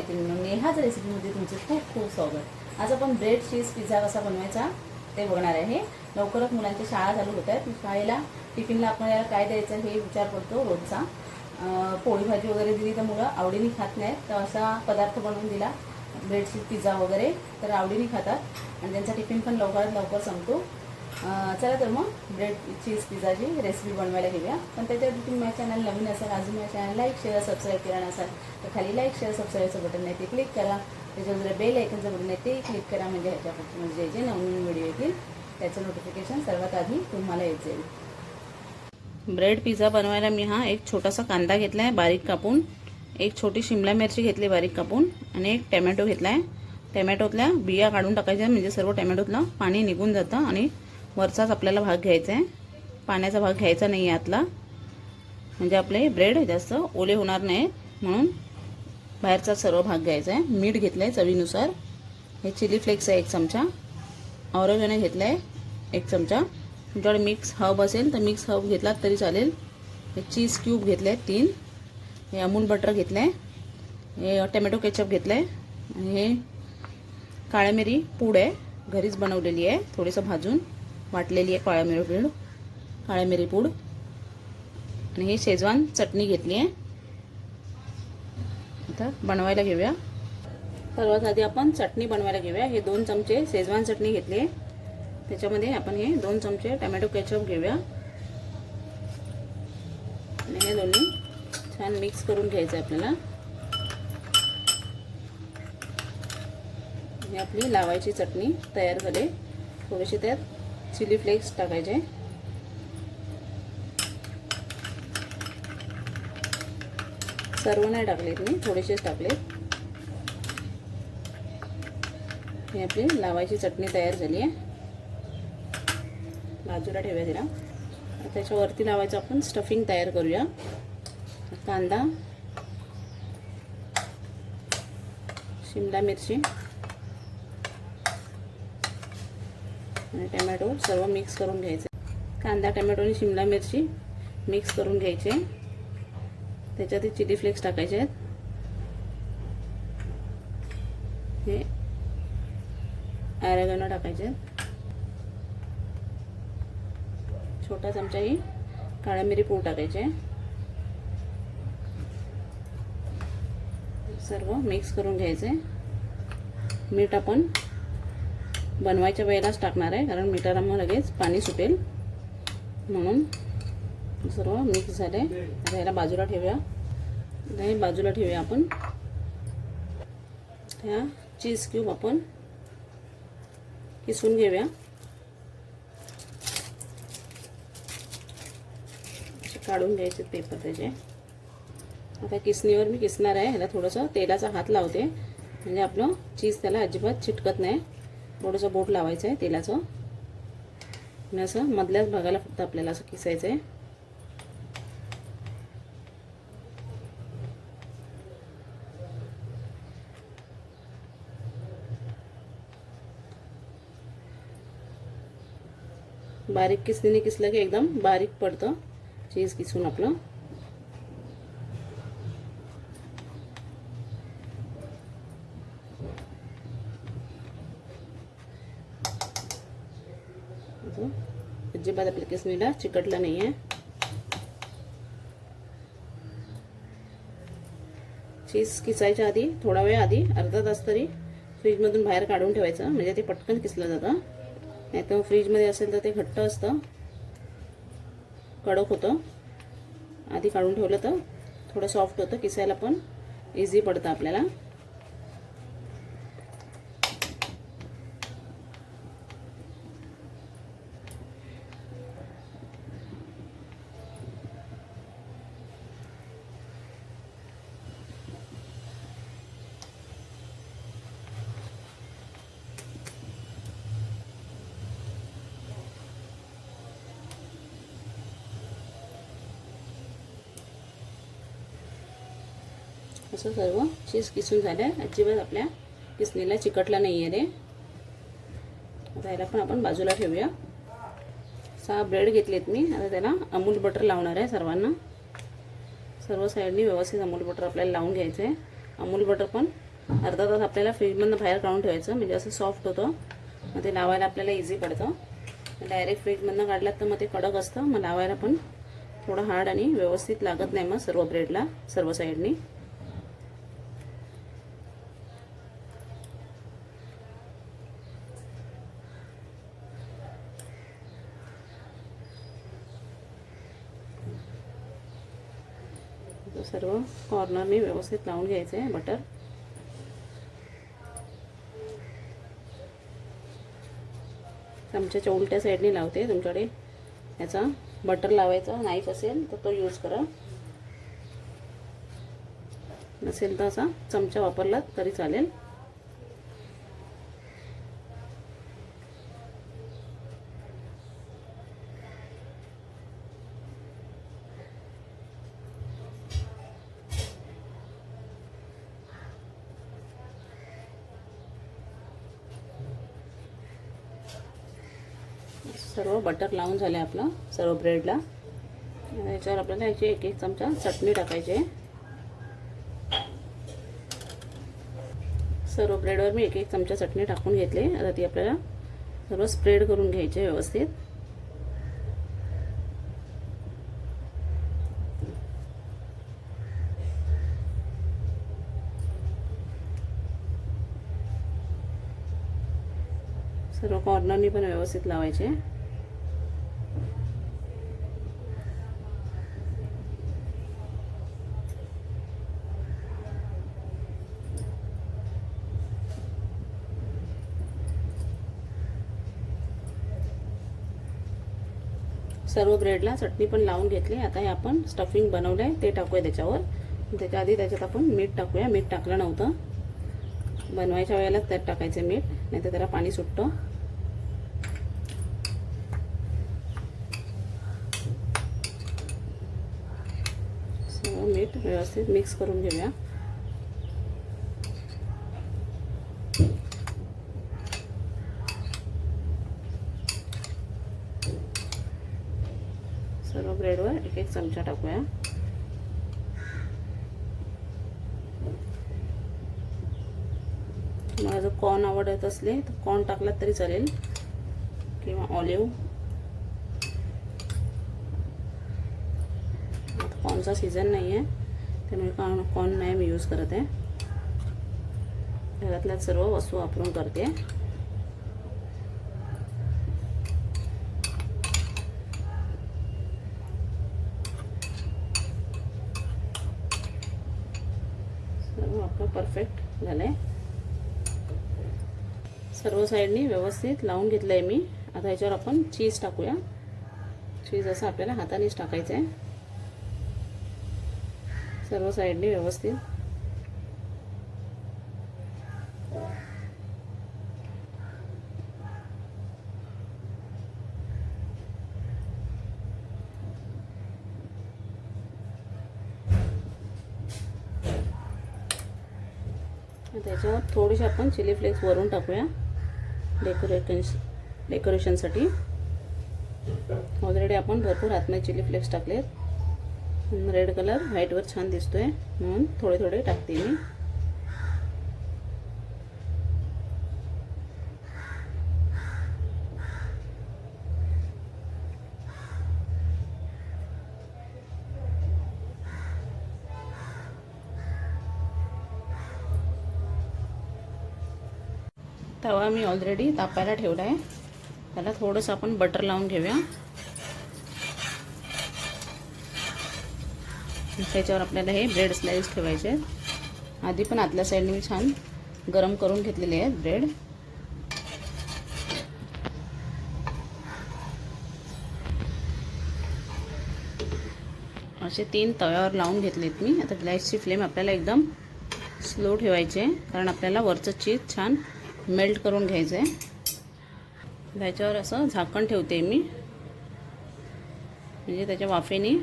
मैत्रिणींनो नेहाच रेसिपीमध्ये तुमचे खूप खूप स्वागत. आज आपण ब्रेड चीज पिझ्झा कसा बनवायचा ते बघणार आहे. लवकरच मुलांच्या शाळा चालू होत आहेत. शाळेला टिफिनला आपल्याला काय द्यायचं हे विचार करतो रोजचा. पोळी भाजी वगैरे दिली तर मुलं आवडीने खात नाहीत तर असा पदार्थ बनवून दिला ब्रेड चीज पिझ्झा वगैरे तर आवडीने खातात. आणि त्यांचा टिफिन पण लवकरात लवकर संपतो. चला तर मग ब्रेड चीज पिझ्झाची रेसिपी बनवायला घेऊया. पण त्याच्यावर तुम्ही माझ्या चॅनल नवीन असाल अजून माझ्या चॅनल लाईक शेअर सबस्क्राईब केला नसाल तर खाली लाईक शेअर सबस्क्राईबचं बटन आहे ते क्लिक करा. त्याच्यावर बेल आयकनचं बटन आहे ते क्लिक करा. म्हणजे ह्याच्यापासून म्हणजे जे नवीन व्हिडिओ येतील त्याचं नोटिफिकेशन सर्वात आधी तुम्हाला येत जाईल. ब्रेड पिझ्झा बनवायला मी हा एक छोटासा कांदा घेतला आहे बारीक कापून. एक छोटी शिमला मिरची घेतली बारीक कापून. आणि एक टॅमॅटो घेतला आहे टॅमॅटोतल्या बिया काढून टाकायच्या म्हणजे सर्व टॅमॅटोतलं पाणी निघून जातं आणि वरचाच आपल्याला भाग घ्यायचा आहे. पाण्याचा भाग घ्यायचा नाही आहे आतला. म्हणजे आपले ब्रेड जास्त ओले होणार नाहीत. म्हणून बाहेरचा सर्व भाग घ्यायचा आहे. मीठ घेतलं आहे चवीनुसार. हे चिली फ्लेक्स आहे एक चमचा. ऑरेगॅनो घेतला आहे एक चमचा. तुमच्याकडे मिक्स हब असेल तर मिक्स हब घेतलात तरी चालेल. हे चीज क्यूब घेतले आहेत तीन. हे अमूल बटर घेतलं आहे हे टमॅटो केचप घेतलं आहे आणि हे काळ्या मिरी पूड आहे. घरीच बनवलेली आहे. थोडीसं भाजून. वाटलेली आहे काळ्या मिरी पूड काळ्या मिरी पूड. आणि हे शेजवान चटणी घेतली आहे. आता बनवायला घेऊया. सर्वात आधी आपण चटणी बनवायला घेऊया. हे दोन चमचे शेजवान चटणी घेतली आहे. त्याच्यामध्ये आपण हे दोन चमचे टमॅटो केचप घेऊया. आणि हे दोन्ही छान मिक्स करून घ्यायचं आहे आपल्याला. ही आपली लावायची चटणी तयार झाली थोडीशी त्यात चिली फ्लेक्स टाकायचे. सर्व नाही टाकलेत मी थोडेसेच टाकलेत. ही आपली लावायची चटणी तयार झाली आहे. बाजूला ठेवूया तिला त्याच्यावरती लावायचं आपण स्टफिंग तयार करूया. कांदा शिमला मिरची. आणि टमॅटो सर्व मिक्स करून घ्यायचे. कांदा टमॅटो आणि शिमला मिरची मिक्स करून घ्यायचे. त्याच्यात चिली फ्लेक्स टाकायचे आहेत. हे ॲरेगनो टाकायचे आहेत. छोटा चमचा ही काळ्या मिरी पूड टाकायचे. सर्व मिक्स करून घ्यायचे. मीठ आपण बनवायच्या वेळेलाच टाकणार आहे कारण मिठाला मग लगेच पाणी सुटेल. म्हणून सर्व मिक्स झाले. आता ह्याला बाजूला ठेवूया. आता हे बाजूला ठेवूया आपण. ह्या चीज क्यूब आपण किसून घेऊया. काढून घ्यायचे पेपर त्याचे. आता किसणीवर मी किसणार आहे. ह्याला थोडंसं तेलाचा हात लावते. म्हणजे आपलं चीज त्याला अजिबात चिटकत नाही. थोडंसं बोट लावायचं आहे तेलाचं. आणि असं मधल्याच भागाला फक्त आपल्याला असं किसायचं आहे. बारीक किसणीने किसलं की एकदम बारीक पडतं. चीज किसून आपलं. अजिबात आपल्या किसणीला चिकटला नाही आहे चीज किसायच्या आधी थोडा वेळ आधी अर्धा तास तरी फ्रीजमधून बाहेर काढून ठेवायचं म्हणजे ते पटकन किसलं जातं. नाही तर फ्रीजमध्ये असेल तर ते घट्ट असतं. कडक होतं. आधी काढून ठेवलं तर थोडं सॉफ्ट होतं किसायला पण इझी पडतं आपल्याला. असं सर्व चीज किसून झालं. आहे अजिबात आपल्या किसणीला चिकटला नाही आहे रे. आता याला पण आपण बाजूला ठेवूया. सहा ब्रेड घेतलेत मी. आता त्याला अमूल बटर लावणार आहे सर्वांना. सर्व साईडनी व्यवस्थित अमूल बटर आपल्याला लावून घ्यायचं आहे अमूल बटर पण अर्धा तास आपल्याला फ्रीजमधनं बाहेर काढून ठेवायचं. म्हणजे असं सॉफ्ट होतं. मग ते लावायला आपल्याला इझी पडतं. डायरेक्ट फ्रीजमधनं काढलात तर मग ते कडक असतं. मग लावायला पण थोडं हार्ड आणि व्यवस्थित लागत नाही मग सर्व ब्रेडला सर्व साईडनी. तो सर्व कॉर्नरनी व्यवस्थित लावून घ्यायचं आहे बटर चमच्याच्या उलट्या साईडने लावते तुमच्याकडे. याचा बटर लावायचा नाईफ असेल तर तो यूज करा. नसेल तर असा चमचा वापरला तरी चालेल. सर्व बटर लावून झालं आहे आपलं सर्व ब्रेडला याच्यावर आपल्याला याची एक एक चमचा चटणी टाकायची आहे. सर्व ब्रेडवर मी एक एक चमचा चटणी टाकून घेतली. आता ती आपल्याला सर्व स्प्रेड करून घ्यायची व्यवस्थित. सर्व कॉर्नरनी पण व्यवस्थित लावायचे सर्व ब्रेडला चटणी पण लावून घेतली. आता हे आपण स्टफिंग बनवलं आहे ते टाकूया त्याच्यावर. त्याच्या आधी त्याच्यात आपण मीठ टाकूया. मीठ टाकलं नव्हतं. बनवायच्या वेळेलाच त्यात टाकायचं मीठ नाही तर त्याला पाणी सुटतं. सर्व मीठ व्यवस्थित मिक्स करून घेऊया. सर्व ब्रेडवर एक एक चमचा टाकूया. तुम्हाला जर कॉर्न आवडत असले तर कॉर्न टाकलात तरी चालेल. किंवा ऑलिव्ह कॉर्नचा सीझन नाही आहे त्यामुळे कॉर्न कॉर्न नाही मी यूज करत. आहे घरातल्या सर्व वस्तू वापरून करते सर्व आपलं परफेक्ट झालं आहे सर्व साईडनी व्यवस्थित लावून घेतलं आहे मी. आता ह्याच्यावर आपण चीज टाकूया. चीज असं आपल्याला हातानेच टाकायचं आहे सर्व साईडनी व्यवस्थित त्याच्यावर थोडीशी आपण चिली फ्लेक्स वरून टाकूया. डेकोरेशन डेकोरेशनसाठी. ऑलरेडी आपण भरपूर आतमध्ये चिली फ्लेक्स टाकलेत. रेड कलर व्हाईटवर छान दिसतोय. म्हणून थोडे थोडे टाकते मी. तवा मी ऑलरेडी तापायला ठेवला आहे त्याला थोडंसं आपण बटर लावून घेऊया. त्याच्यावर आपल्याला हे ब्रेड स्लाईस ठेवायचे आहेत. आधी पण आतल्या साईडने मी छान गरम करून घेतलेले आहेत ब्रेड असे तीन तव्यावर लावून घेतलेत मी. आता गॅसची फ्लेम आपल्याला एकदम स्लो ठेवायची आहे कारण आपल्याला वरचं चीज छान मेल्ट करून घ्यायचं आहे. त्याच्यावर असं झाकण ठेवते मी. म्हणजे त्याच्या वाफेने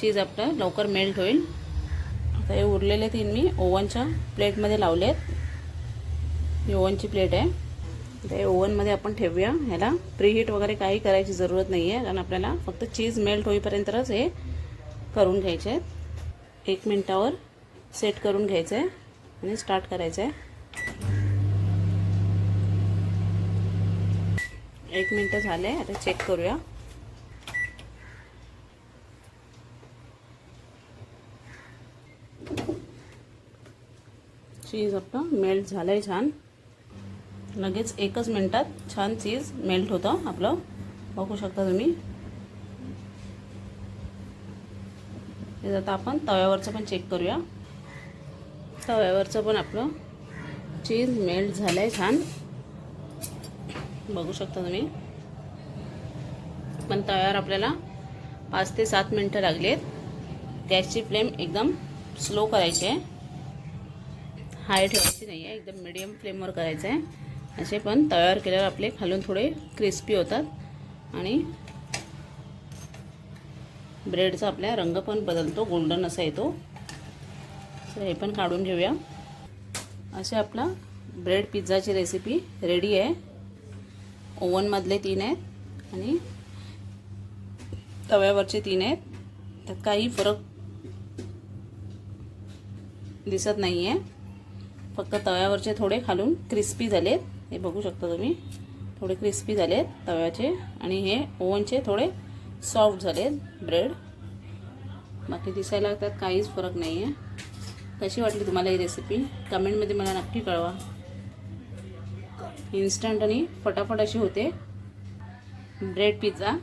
चीज आपलं लवकर मेल्ट होईल. आता हे उरलेले तीन मी ओव्हनच्या प्लेटमध्ये लावले आहेत. ही ओव्हनची प्लेट आहे. आता हे ओव्हनमध्ये आपण ठेवूया. ह्याला प्रीहीट वगैरे काही करायची जरूरत नाही आहे कारण आपल्याला फक्त चीज मेल्ट होईपर्यंतच हे करून घ्यायचे आहेत. एक मिनटावर सेट करून घ्यायचं आहे आणि स्टार्ट करायचं आहे. एक मिनटं झाले आता चेक करूया. चीज आपलं मेल्ट झालं आहे छान. लगेच एकच मिनटात छान चीज मेल्ट होतं आपलं. बघू शकता तुम्ही. हे आता आपण तव्यावरचं पण चेक करूया. तव्यावरचं पण आपलं चीज मेल्ट झालं आहे छान. बघू शकता तुम्ही. पण तव्यावर आपल्याला पाच ते सात मिनटं लागलेत. गॅसची फ्लेम एकदम स्लो करायची आहे. हाय ठेवायची नाही आहे एकदम मिडियम फ्लेमवर करायचं आहे असे पण तव्यावर केल्यावर आपले खालून थोडे क्रिस्पी होतात. आणि ब्रेडचा आपल्या रंग पण बदलतो गोल्डन असा येतो. तर हे पण काढून घेऊया. असे आपला ब्रेड पिझ्झाची रेसिपी रेडी आहे. ओव्हनमधले तीन आहेत आणि तव्यावरचे तीन आहेत. त्यात काही फरक दिसत नाही आहे फक्त तव्यावरचे थोडे खालून क्रिस्पी झालेत. हे बघू शकता तुम्ही. थोडे क्रिस्पी झालेत तव्याचे. आणि हे ओव्हनचे थोडे सॉफ्ट झालेत ब्रेड बाकी दिसायला त्यात काहीच फरक नाही आहे कशी वाटली तुम्हाला ही रेसिपी कमेंटमध्ये मला नक्की कळवा. इन्स्टंट आणि फटाफट अशी होते. Bread pizza.